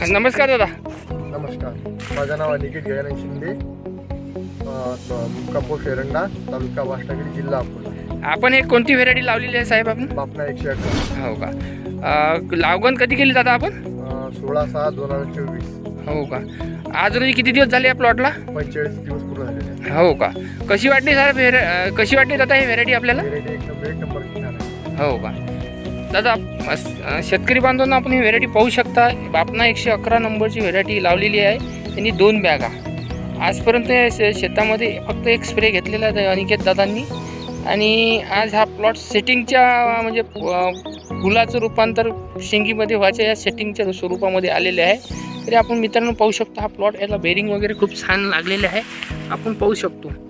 नमस्कार दादा. नमस्कार. माझं नाव अनिकेत गजानन शिंदे. पोस्ट एरंडा तालुका वाष्टागिरी जिल्हा अकोला. आपण एक कोणती व्हेरायटी लावलेली आहे साहेब आपण? बापना एकशे अकरा. हो का? लागवण कधी केली दादा आपण? सोळा सहा दोन हजार चोवीस. हो का? आज रोजी किती दिवस झाले या प्लॉटला पंचेचाळीस दिवस पूर्ण आहे हो का? कशी वाटली अं, कशी वाटली दादा ही व्हेरायटी आपल्याला? हो का? दादा शेतकरी बांधवांना आपण ही व्हेरायटी पाहू शकता. बापना एकशे अकरा नंबरची व्हेरायटी लावलेली आहे. त्यांनी दोन बॅगा आजपर्यंत या शे- शेतामध्ये फक्त एक स्प्रे घेतलेला आहे अनिकेत दादांनी. आणि आज हा प्लॉट सेटिंगच्या म्हणजे फुलाचं रूपांतर शेंगीमध्ये व्हायच्या या सेटिंगच्या स्वरूपामध्ये आलेले आहे. तरी आपण मित्रांनो पाहू शकतो हा प्लॉट याला बेरिंग वगैरे खूप छान लागलेले आहे. आपण पाहू शकतो.